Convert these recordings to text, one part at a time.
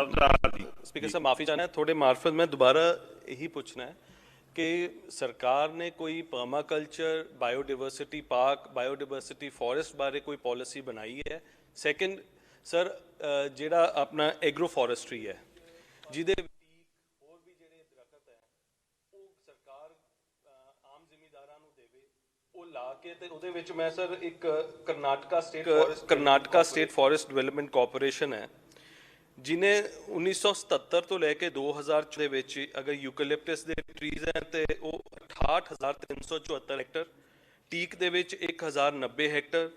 ਅਵਤਾਰ speaker ਸਾਹਿਬ ਮਾਫੀ ਚਾਹਨਾ ਤੁਹਾਡੇ ਮਾਰਫਤ ਮੈਂ ਦੁਬਾਰਾ ਇਹੀ ਪੁੱਛਣਾ ਹੈ ਕਿ ਸਰਕਾਰ ਨੇ ਕੋਈ permaculture biodiversity park biodiversity forest ਬਾਰੇ ਕੋਈ ਪਾਲਿਸੀ ਬਣਾਈ ਹੈ? ਸੈਕੰਡ ਸਰ ਜਿਹੜਾ ਆਪਣਾ ਐਗਰੋ ਫੋਰੈਸਟਰੀ ਹੈ ਜਿਹਦੇ ਹੋਰ ਵੀ ਜਿਹੜੇ ਦਰਖਤ ਹੈ ਉਹ ਸਰਕਾਰ ਅ, ਆਮ ਜ਼ਿਮੀਂਦਾਰਾਂ ਨੂੰ ਦੇਵੇ ਉਹ ਲਾ ਕੇ ਤੇ ਉਹਦੇ ਵਿੱਚ ਮੈਂ ਸਰ ਇੱਕ Karnataka state forest Karnataka state forest development corporation ਹੈ। ਜਿਨੇ 1977 ਤੋਂ ਲੈ ਕੇ 2000 ਦੇ ਵਿੱਚ ਅਗਰ ਯੂਕਲਿਪਟਸ ਦੇ ਟਰੀਜ਼ ਹੈ ਤੇ ਉਹ 68374 ਹੈਕਟਰ ਟੀਕ ਦੇ ਵਿੱਚ 1090 ਹੈਕਟਰ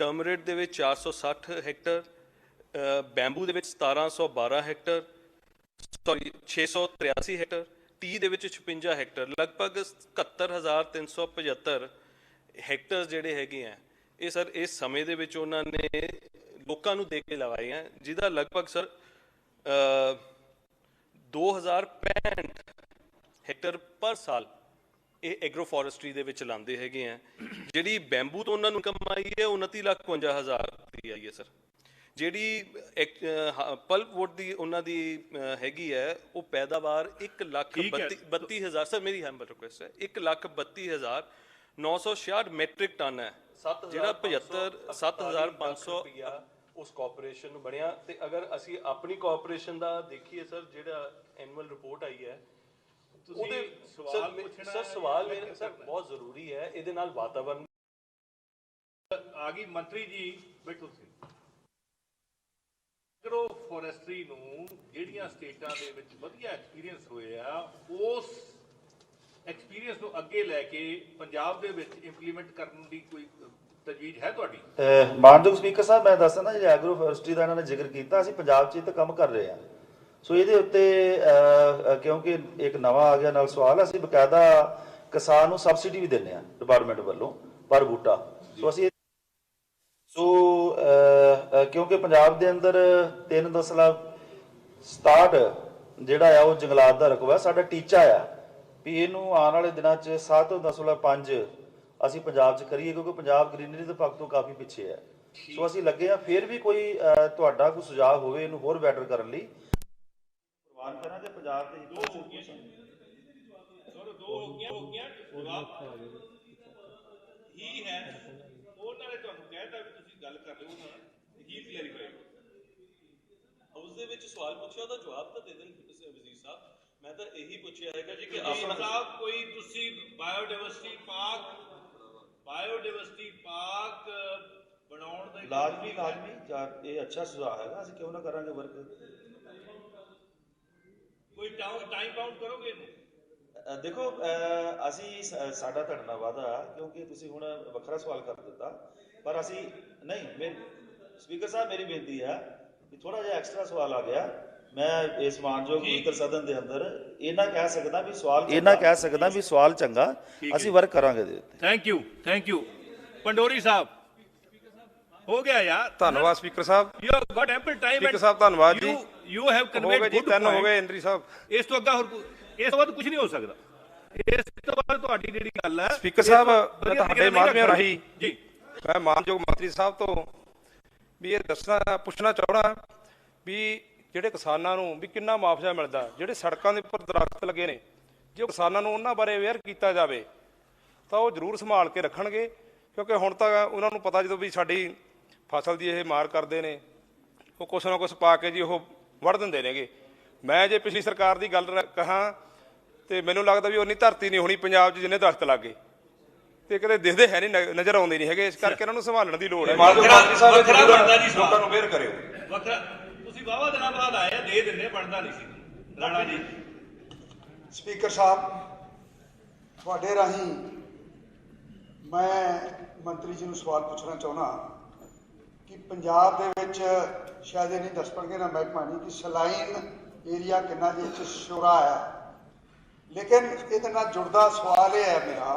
ਟਰਮਰਿਟ ਦੇ ਵਿੱਚ 460 ਹੈਕਟਰ ਬੈਂਬੂ ਦੇ ਵਿੱਚ 1712 ਹੈਕਟਰ ਸੌਰੀ 683 ਹੈਕਟਰ ਟੀ ਦੇ ਵਿੱਚ 56 ਹੈਕਟਰ ਲਗਭਗ 71375 ਹੈਕਟਰ ਜਿਹੜੇ ਹੈਗੇ ਆ, ਇਹ ਸਰ ਇਸ ਸਮੇਂ ਦੇ ਵਿੱਚ ਉਹਨਾਂ ਨੇ ਲੋਕਾਂ ਨੂੰ ਦੇ ਕੇ ਲਗਾਏ ਆ, ਜਿਹਦਾ ਲਗਭਗ ਸਰ 2065 ਹੈਕਟਰ ਪਰ ਸਾਲ ਇਹ ਐਗਰੋ ਫੋਰੈਸਟਰੀ ਦੇ ਵਿੱਚ ਲਾਉਂਦੇ ਹੈਗੇ ਆ। ਜਿਹੜੀ ਬੈਂਬੂ ਤੋਂ ਉਹਨਾਂ ਨੂੰ ਕਮਾਈ ਹੈ 29 ਲੱਖ 52 ਹਜ਼ਾਰ ਦੀ ਆਈ ਹੈ ਸਰ ਜਿਹੜੀ ਪਲਪ ਵੁੱਡ ਦੀ ਉਹਨਾਂ ਦੀ ਹੈਗੀ ਹੈ ਉਹ ਪੈਦਾਵਾਰ 1 ਲੱਖ ਠੀਕ ਹੈ। 32 32 ਹਜ਼ਾਰ ਸਰ ਮੇਰੀ ਹੰਬਲ ਰਿਕੁਐਸਟ ਹੈ। 1 ਲੱਖ 32 ਹਜ਼ਾਰ 966 ਮੈਟ੍ਰਿਕ ਟਨ ਹੈ। ਜਿਹੜਾ 75 7500 ਉਸ ਕਾਰਪੋਰੇਸ਼ਨ ਨੂੰ ਬਣਿਆ ਤੇ ਅਗਰ ਅਸੀਂ ਆਪਣੀ ਕਾਰਪੋਰੇਸ਼ਨ ਦਾ ਦੇਖੀਏ ਸਰ ਜਿਹੜਾ ਐਨੂਅਲ ਰਿਪੋਰਟ ਆਈ ਹੈ ਉਹਦੇ ਸਵਾਲ ਸਰ, ਪੁੱਛਣਾ ਸਵਾਲ ਮੇਰਾ ਸਰ ਬਹੁਤ ਜ਼ਰੂਰੀ ਹੈ ਇਹਦੇ ਨਾਲ ਵਾਤਾਵਰਨ ਆ ਗਈ ਮੰਤਰੀ ਜੀ ਬੈਠੋ ਤੁਸੀਂ ਐਗਰੋ ਫੋਰੈਸਟਰੀ ਨੂੰ ਜਿਹੜੀਆਂ ਸਟੇਟਾਂ ਦੇ ਵਿੱਚ ਵਧੀਆ ਐਕਸਪੀਰੀਅੰਸ ਹੋਏ ਆ ਉਸ ਐਕਸਪੀਰੀਅੰਸ ਨੂੰ ਅੱਗੇ ਲੈ ਕੇ ਪੰਜਾਬ ਦੇ ਵਿੱਚ ਇੰਪਲੀਮੈਂਟ ਕਰਨ ਦੀ ਕੋਈ ਤਜਵੀਜ਼ ਹੈ ਤੁਹਾਡੀ? ਅਹ ਮਾਨਯੋਗ ਸਪੀਕਰ ਸਾਹਿਬ ਮੈਂ ਦੱਸਦਾ ਨਾ ਜਿਹੜਾ ਐਗਰੋ ਫੋਰੈਸਟਰੀ ਦਾ ਇਹਨਾਂ ਨੇ ਜ਼ਿਕਰ ਕੀਤਾ ਅਸੀਂ ਪੰਜਾਬ 'ਚ ਇਹ ਤਾਂ ਕੰਮ ਕਰ ਰਹੇ ਹਾਂ। ਸੋ ਇਹਦੇ ਉੱਤੇ ਕਿਉਂਕਿ ਇੱਕ ਨਵਾਂ ਆ ਗਿਆ ਨਾਲ ਸਵਾਲ ਅਸੀਂ ਬਕਾਇਦਾ ਕਿਸਾਨ ਨੂੰ ਸਬਸਿਡੀ ਵੀ ਦਿੰਦੇ ਆ ਡਿਪਾਰਟਮੈਂਟ ਵੱਲੋਂ ਪਰ ਬੂਟਾ। ਸੋ ਅਸੀਂ ਸੋ ਕਿਉਂਕਿ ਪੰਜਾਬ ਦੇ ਅੰਦਰ 3 ਦਸਲਾ 67 ਜਿਹੜਾ ਆ ਉਹ ਜੰਗਲਾਤ ਦਾ ਰਕਬਾ ਸਾਡਾ ਟੀਚਾ ਆ ਵੀ ਇਹਨੂੰ ਆਉਣ ਵਾਲੇ ਦਿਨਾਂ 'ਚ 7 ਤੋਂ 10 5 ਅਸੀਂ ਪੰਜਾਬ 'ਚ ਕਰੀਏ ਕਿਉਂਕਿ ਪੰਜਾਬ ਗ੍ਰੀਨਰੀ ਦੇ ਪੱਖ ਤੋਂ ਕਾਫੀ ਪਿੱਛੇ ਹੈ। ਸੋ ਅਸੀਂ ਲੱਗੇ ਆ ਫਿਰ ਵੀ ਕੋਈ ਤੁਹਾਡਾ ਕੋਈ ਸੁਝਾਅ ਹੋਵੇ ਇਹਨੂੰ ਹੋਰ ਬੈਟਰ ਕਰਨ ਲਈ। ਪ੍ਰਵਾਨ ਕਰਾਂ ਤੇ ਪੰਜਾਬ ਦੇ ਹਿੱਤਾਂ 'ਚ ਚਲੋ ਦੋ ਹੋ ਗਈਆਂ ਹੋ ਗਈਆਂ। ਜਵਾਬ ਹੀ ਹੈ। ਉਹਨਾਂ ਨੇ ਤੁਹਾਨੂੰ ਕਹਿਤਾ ਵੀ ਤੁਸੀਂ ਗੱਲ ਕਰ ਲਿਓ ਉਹਨਾਂ ਨਾਲ। ਹੀ ਕਲੈਰੀਫਾਈ ਹਾਊਸ ਦੇ ਵਿੱਚ ਸਵਾਲ ਪੁੱਛਿਆ ਉਹਦਾ ਜਵਾਬ ਤਾਂ ਦੇ ਦੇਣ ਵਜ਼ੀਰ ਸਾਹਿਬ। ਮੈਂ ਤਾਂ ਇਹੀ ਪੁੱਛਿਆ ਹੈਗਾ ਜੀ ਕਿ ਆਪਣਾ ਕੋਈ ਤੁਸੀਂ ਬਾਇਓਡਾਇਵਰਸਿਟੀ ਪਾਰਕ ਬਾਇਓਡਾਇਵਰਸਿਟੀ ਪਾਰਕ ਬਣਾਉਣ ਦਾ ਲਾਜ਼ਮੀ ਲਾਜ਼ਮੀ ਜਾਂ- ਇਹ ਅੱਛਾ ਸੁਝਾਅ ਹੈਗਾ ਅਸੀਂ ਕਿਉਂ ਨਾ ਕਰਾਂਗੇ ਵਰਕ ਕੋਈ ਟਾਈਮ ਬਾਉਂਡ ਕਰੋਗੇ ਇਹਨੂੰ? ਦੇਖੋ ਅਸੀਂ ਸਾਡਾ ਤੁਹਾਡੇ ਨਾਲ ਵਾਅਦਾ ਕਿਉਂਕਿ ਤੁਸੀਂ ਹੁਣ ਵੱਖਰਾ ਸਵਾਲ ਕਰ ਦਿੱਤਾ ਪਰ ਅਸੀਂ ਨਹੀਂ ਸਪੀਕਰ ਸਾਹਿਬ ਮੇਰੀ ਬੇਨਤੀ ਹੈ ਕਿ ਥੋੜਾ ਜਿਹਾ ਐਕਸਟਰਾ ਸਵਾਲ ਆ ਗਿਆ। ਮੈਂ ਇਸ ਮਾਨਯੋਗ ਮਿੱਤਰ ਸਦਨ ਦੇ ਅੰਦਰ ਇਹਨਾਂ ਕਹਿ ਸਕਦਾ ਵੀ ਸਵਾਲ ਇਹਨਾਂ ਕਹਿ ਸਕਦਾ ਵੀ ਸਵਾਲ ਚੰਗਾ ਅਸੀਂ ਵਰਕ ਕਰਾਂਗੇ ਦੇ ਉੱਤੇ। Thank you thank you Pandori Sahib ਹੋ ਗਿਆ ਯਾਰ। ਧੰਨਵਾਦ speaker Sahib. You have got ample time Speaker ਸਾਹਿਬ, ਧੰਨਵਾਦ ਜੀ। ਯੂ ਹੈਵ ਕਨਵੇਡ ਜੀ ਤਿੰਨ ਹੋ ਗਏ ਇੰਦਰੀ ਸਾਹਿਬ। ਇਸ ਤੋਂ ਅੱਗਾ ਹੋਰ ਇਸ ਤੋਂ ਬਾਅਦ ਕੁਝ ਨਹੀਂ ਹੋ ਸਕਦਾ। ਇਸ ਤੋਂ ਬਾਅਦ ਤੁਹਾਡੀ ਜਿਹੜੀ ਗੱਲ ਹੈ ਇਸ ਸਾਹਿਬ, ਤੁਹਾਡੇ ਮਾਧਿਅਮ ਰਾਹੀਂ ਜੀ। ਮੈਂ ਮਾਨਯੋਗ ਮੰਤਰੀ ਸਾਹਿਬ ਤੋਂ ਵੀ ਇਹ ਦੱਸਣਾ ਪੁੱਛਣਾ ਚਾਹਣਾ ਵੀ ਜਿਹੜੇ ਕਿਸਾਨਾਂ ਨੂੰ ਵੀ ਕਿੰਨਾ ਮੁਆਵਜ਼ਾ ਮਿਲਦਾ ਜਿਹੜੇ ਸੜਕਾਂ ਦੇ ਉੱਪਰ ਦਰਖਤ ਲੱਗੇ ਨੇ ਜੇ ਉਹ ਕਿਸਾਨਾਂ ਨੂੰ ਉਹਨਾਂ ਬਾਰੇ ਅਵੇਅਰ ਕੀਤਾ ਜਾਵੇ ਤਾਂ ਉਹ ਜ਼ਰੂਰ ਸੰਭਾਲ ਕੇ ਰੱਖਣਗੇ ਕਿਉਂਕਿ ਹੁਣ ਤਾਂ ਉਹਨਾਂ ਨੂੰ ਪਤਾ ਜਦੋਂ ਵੀ ਸਾਡੀ ਫਸਲ ਦੀ ਇਹ ਮਾਰ ਕਰਦੇ ਨੇ ਉਹ ਕੁਛ ਨਾ ਕੁਛ ਪਾ ਕੇ ਜੀ ਉਹ ਵੜ ਦਿੰਦੇ ਨੇਗੇ। ਮੈਂ ਜੇ ਪਿਛਲੀ ਸਰਕਾਰ ਦੀ ਗੱਲ ਕਹਾਂ ਤੇ ਮੈਨੂੰ ਲੱਗਦਾ ਵੀ ਉਨੀ ਧਰਤੀ ਨਹੀਂ ਹੋਣੀ ਪੰਜਾਬ 'ਚ ਜਿੰਨੇ ਦਰਖਤ ਲੱਗੇ। ਤੇ ਕਦੇ ਦਿਖਦੇ ਹੈ ਨਹੀਂ ਨਜ਼ਰ ਆਉਂਦੇ ਨਹੀਂ ਹੈਗੇ ਇਸ ਕਰਕੇ ਇਹਨਾਂ ਨੂੰ ਸੰਭਾਲਣ ਦੀ ਲੋੜ ਹੈ। ਵੱਖਰਾ ਵੱਖਰਾ ਬਣਦਾ ਜੀ ਸਵਾਲ ਲੋਕਾਂ ਨੂੰ ਅਵੇਅਰ ਕਰਿਓ। ਵੱਖਰਾ ਤੁਸੀਂ ਵਾਵਾ ਦਿਨਾਂ ਬਾਅਦ ਆਏ ਦੇ ਦਿੰਦੇ, ਬਣਦਾ ਨਹੀਂ ਸੀ। ਰਾਣਾ ਜੀ। ਸਪੀਕਰ ਸਾਹਿਬ, ਤੁਹਾਡੇ ਰਾਹੀਂ ਮੈਂ ਮੰਤਰੀ ਜੀ ਨੂੰ ਸਵਾਲ ਪੁੱਛਣਾ ਚਾਹੁੰਦਾ ਕਿ ਪੰਜਾਬ ਦੇ ਵਿੱਚ ਸ਼ਾਇਦ ਇਹ ਨਹੀਂ ਦੱਸ ਪਣਗੇ ਨਾ ਮਹਿਕਮਾ ਨਹੀਂ ਕਿ ਸਲਾਈਨ ਏਰੀਆ ਕਿੰਨਾ ਦੇ ਵਿੱਚ ਸ਼ੋਰਾ ਆ ਲੇਕਿਨ ਇਹਦੇ ਨਾਲ ਜੁੜਦਾ ਸਵਾਲ ਇਹ ਹੈ ਮੇਰਾ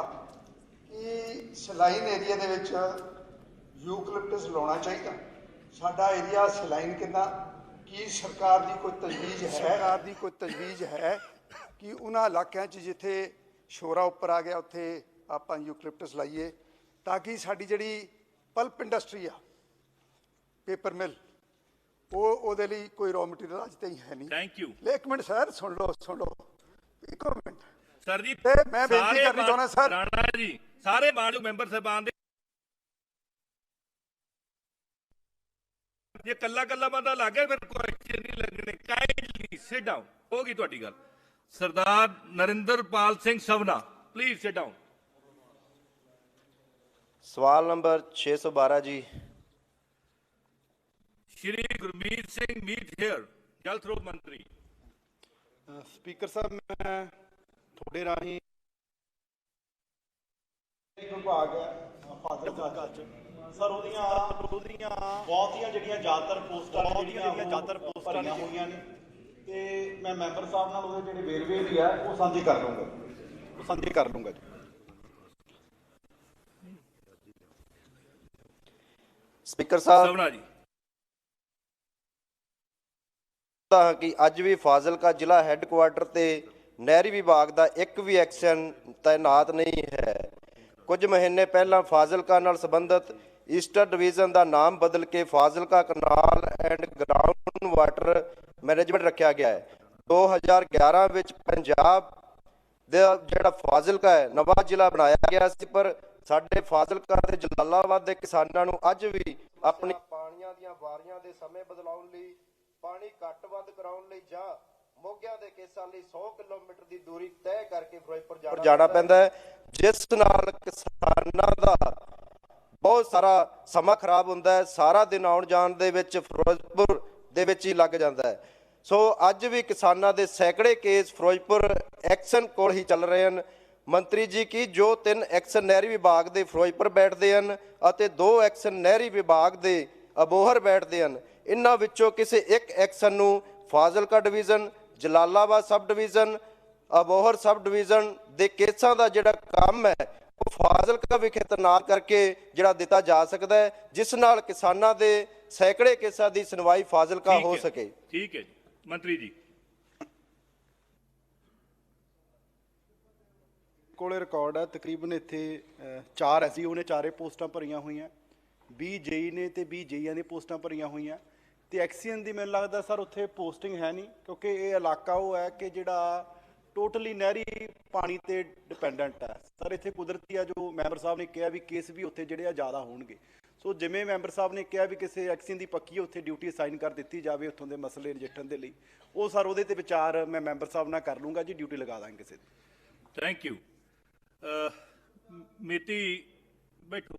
ਕਿ ਸਲਾਈਨ ਏਰੀਆ ਦੇ ਵਿੱਚ ਯੂਕਲਿਪਟਸ ਲਾਉਣਾ ਚਾਹੀਦਾ। ਸਾਡਾ ਏਰੀਆ ਸਲਾਈਨ ਕਿੰਨਾ ਕੀ ਸਰਕਾਰ ਦੀ ਕੋਈ ਤਜਵੀਜ਼ ਹੈ? ਸਰਕਾਰ ਦੀ ਕੋਈ ਤਜਵੀਜ਼ ਹੈ ਕਿ ਉਹਨਾਂ ਇਲਾਕਿਆਂ 'ਚ ਜਿੱਥੇ ਸ਼ੋਰਾ ਉੱਪਰ ਆ ਗਿਆ ਉੱਥੇ ਆਪਾਂ ਯੂਕਲਿਪਟਸ ਲਾਈਏ ਤਾਂ ਕਿ ਸਾਡੀ ਜਿਹੜੀ ਪਲਪ ਇੰਡਸਟਰੀ ਆ ਪੇਪਰ ਮਿਲ ਉਹ ਉਹਦੇ ਲਈ ਕੋਈ ਰॉ ਮਟੀਰੀਅਲ ਅੱਜ ਤਾਈਂ ਹੈ ਨਹੀਂ। ਥੈਂਕ ਯੂ ਇੱਕ ਮਿੰਟ ਸਰ ਸੁਣ ਲਓ ਸੁਣ ਲਓ। ਇੱਕ ਮਿੰਟ। ਸਰ ਜੀ ਤੇ ਮੈਂ ਬੇਨਤੀ ਕਰਨੀ ਚਾਹੁੰਦਾ ਸਰ। ਰਾਣਾ ਜੀ ਸਾਰੇ ਮਾਨਯੋਗ ਮੈਂਬਰ ਸਾਹਿਬਾਨ ਦੇ ਜੇ ਕੱਲਾ ਕੱਲਾ ਬੰਦਾ ਲੱਗ ਗਿਆ ਫਿਰ ਕੁਐਸਚਨ ਨਹੀਂ ਲੱਗਣੇ। ਕਾਈਂਡਲੀ ਸਿਟ ਡਾਊਨ ਹੋ ਗਈ ਤੁਹਾਡੀ ਗੱਲ। Sardar Narinderpal Singh Sawna please sit down ਸਵਾਲ ਨੰਬਰ 612 ਜੀ। ਸ਼੍ਰੀ ਗੁਰਮੀਤ ਸਿੰਘ ਮੀਤ ਹੇਅਰ ਜਲ ਸਰੋਤ ਮੰਤਰੀ। ਸਪੀਕਰ ਸਾਹਿਬ ਮੈਂ ਤੁਹਾਡੇ ਰਾਹੀਂ ਵਿਭਾਗ ਹੈ ਫਾਜ਼ਿਲਕਾ ਚ ਸਰ ਉਹਦੀਆਂ ਉਹਦੀਆਂ ਬਹੁਤੀਆਂ ਜਿਹੜੀਆਂ ਜ਼ਿਆਦਾਤਰ ਪੋਸਟਾਂ ਜਿਹੜੀਆਂ ਜ਼ਿਆਦਾਤਰ ਪੋਸਟਾਂ ਹੋਈਆਂ ਨੇ। ਤੇ ਮੈਂ ਮੈਂਬਰ ਸਾਹਿਬ ਨਾਲ ਉਹਦੇ ਜਿਹੜੇ ਵੇਰਵੇ ਵੀ ਆ ਉਹ ਸਾਂਝੇ ਕਰ ਲਵਾਂਗਾ ਉਹ ਸਾਂਝੇ ਕਰ ਲੂੰਗਾ ਜੀ। ਸਪੀਕਰ ਸਾਹਿਬ। ਜੀ। ਤਾਂ ਕਿ ਅੱਜ ਵੀ ਫਾਜ਼ਿਲਕਾ ਜ਼ਿਲ੍ਹਾ ਹੈੱਡਕੁਆਰਟਰ ਤੇ ਨਹਿਰੀ ਵਿਭਾਗ ਦਾ ਇੱਕ ਵੀ ਐਕਸ਼ਨ ਤਾਇਨਾਤ ਨਹੀਂ ਹੈ। ਕੁਝ ਮਹੀਨੇ ਪਹਿਲਾਂ ਫਾਜ਼ਿਲਕਾ ਨਾਲ ਸੰਬੰਧਿਤ ਈਸਟਰ ਡਿਵੀਜ਼ਨ ਦਾ ਨਾਮ ਬਦਲ ਕੇ Fazilka canal and ground water management ਰੱਖਿਆ ਗਿਆ ਹੈ। 2011 ਵਿੱਚ ਪੰਜਾਬ ਦਾ ਜਿਹੜਾ ਫਾਜ਼ਿਲਕਾ ਹੈ ਨਵਾਂ ਜ਼ਿਲ੍ਹਾ ਬਣਾਇਆ ਗਿਆ ਸੀ ਪਰ ਸਾਡੇ ਫਾਜ਼ਿਲਕਾ ਤੇ ਜਲਾਲਾਬਾਦ ਦੇ ਕਿਸਾਨਾਂ ਨੂੰ ਅੱਜ ਵੀ ਆਪਣੀ ਪਾਣੀਆਂ ਦੀਆਂ ਵਾਰੀਆਂ ਦੇ ਸਮੇਂ ਬਦਲਾਉਣ ਲਈ ਪਾਣੀ ਘੱਟ ਵੱਧ ਕਰਾਉਣ ਲਈ ਜਾਂ ਮੋਗਿਆਂ ਦੇ ਕੇਸਾਂ ਲਈ 100 ਕਿਲੋਮੀਟਰ ਦੀ ਦੂਰੀ ਤੈਅ ਕਰਕੇ ਫਿਰੋਜ਼ਪੁਰ ਜਾਣਾ ਪੈਂਦਾ ਹੈ। ਜਿਸ ਨਾਲ ਕਿਸਾਨਾਂ ਦਾ ਬਹੁਤ ਸਾਰਾ ਸਮਾਂ ਖਰਾਬ ਹੁੰਦਾ ਹੈ, ਸਾਰਾ ਦਿਨ ਆਉਣ ਜਾਣ ਦੇ ਵਿੱਚ ਫਿਰੋਜ਼ਪੁਰ ਦੇ ਵਿੱਚ ਹੀ ਲੱਗ ਜਾਂਦਾ ਹੈ। ਸੋ ਅੱਜ ਵੀ ਕਿਸਾਨਾਂ ਦੇ ਸੈਂਕੜੇ ਕੇਸ ਫਿਰੋਜ਼ਪੁਰ ਐਕਸ਼ਨ ਕੋਲ ਹੀ ਚੱਲ ਰਹੇ ਹਨ। ਮੰਤਰੀ ਜੀ ਕੀ ਜੋ ਤਿੰਨ ਐਕਸ਼ਨ ਨਹਿਰੀ ਵਿਭਾਗ ਦੇ ਫਿਰੋਜ਼ਪੁਰ ਬੈਠਦੇ ਹਨ ਅਤੇ ਦੋ ਐਕਸ਼ਨ ਨਹਿਰੀ ਵਿਭਾਗ ਦੇ ਅਬੋਹਰ ਬੈਠਦੇ ਹਨ ਇਹਨਾਂ ਵਿੱਚੋਂ ਕਿਸੇ ਇੱਕ ਐਕਸ਼ਨ ਨੂੰ Fazilka division, Jalalabad sub division, Abohar sub division ਦੇ ਕੇਸਾਂ ਦਾ ਜਿਹੜਾ ਕੰਮ ਹੈ ਫਾਜ਼ਿਲਕਾ ਵਿਖੇ ਤੈਨਾਤ ਕਰਕੇ ਜਿਹੜਾ ਦਿੱਤਾ ਜਾ ਸਕਦਾ ਹੈ ਜਿਸ ਨਾਲ ਕਿਸਾਨਾਂ ਦੇ ਸੈਂਕੜੇ ਕੇਸਾਂ ਦੀ ਸੁਣਵਾਈ ਫਾਜ਼ਿਲਕਾ ਹੋ। ਸਕੇ। ਠੀਕ ਹੈ ਜੀ। ਮੰਤਰੀ ਜੀ। ਕੋਲੇ ਰਿਕਾਰਡ ਹੈ ਤਕਰੀਬਨ ਇੱਥੇ ਚਾਰ ਐਸੀ ਉਹਨੇ ਚਾਰੇ ਪੋਸਟਾਂ ਭਰੀਆਂ ਹੋਈਆਂ। 20 ਜੇਈ ਨੇ ਤੇ 20 ਜੇਈਆਂ ਦੀਆਂ ਪੋਸਟਾਂ ਭਰੀਆਂ ਹੋਈਆਂ। ਤੇ ਐਕਸੀਅਨ ਦੀ ਮੈਨੂੰ ਲੱਗਦਾ ਸਰ ਉੱਥੇ ਪੋਸਟਿੰਗ ਹੈ ਨਹੀਂ ਕਿਉਂਕਿ ਇਹ ਇਲਾਕਾ ਉਹ ਹੈ ਕਿ ਜਿਹੜਾ ਟੋਟਲੀ ਨਹਿਰੀ ਪਾਣੀ ਤੇ ਡਿਪੈਂਡੈਂਟ ਹੈ। ਸਰ ਇੱਥੇ ਕੁਦਰਤੀ ਆ ਜੋ ਮੈਂਬਰ ਸਾਹਿਬ ਨੇ ਕਿਹਾ ਵੀ ਕੇਸ ਵੀ ਉੱਥੇ ਜਿਹੜੇ ਆ ਜ਼ਿਆਦਾ ਹੋਣਗੇ। ਸੋ ਜਿਵੇਂ ਮੈਂਬਰ ਸਾਹਿਬ ਨੇ ਕਿਹਾ ਵੀ ਕਿਸੇ ਐਕਸੀਅਨ ਦੀ ਪੱਕੀ ਉੱਥੇ ਡਿਊਟੀ ਅਸਾਈਨ ਕਰ ਦਿੱਤੀ ਜਾਵੇ ਉੱਥੋਂ ਦੇ ਮਸਲੇ ਨਜਿੱਠਣ ਦੇ ਲਈ, ਉਹ ਸਰ ਉਹਦੇ ਤੇ ਵਿਚਾਰ ਮੈਂ ਮੈਂਬਰ ਸਾਹਿਬ ਨਾਲ ਕਰ ਲੂੰਗਾ ਜੀ ਡਿਊਟੀ ਲਗਾ ਦਾਂਗੇ ਕਿਸੇ ਦੀ। ਥੈਂਕ ਯੂ ਮਿਤੀ ਬੈਠੋ।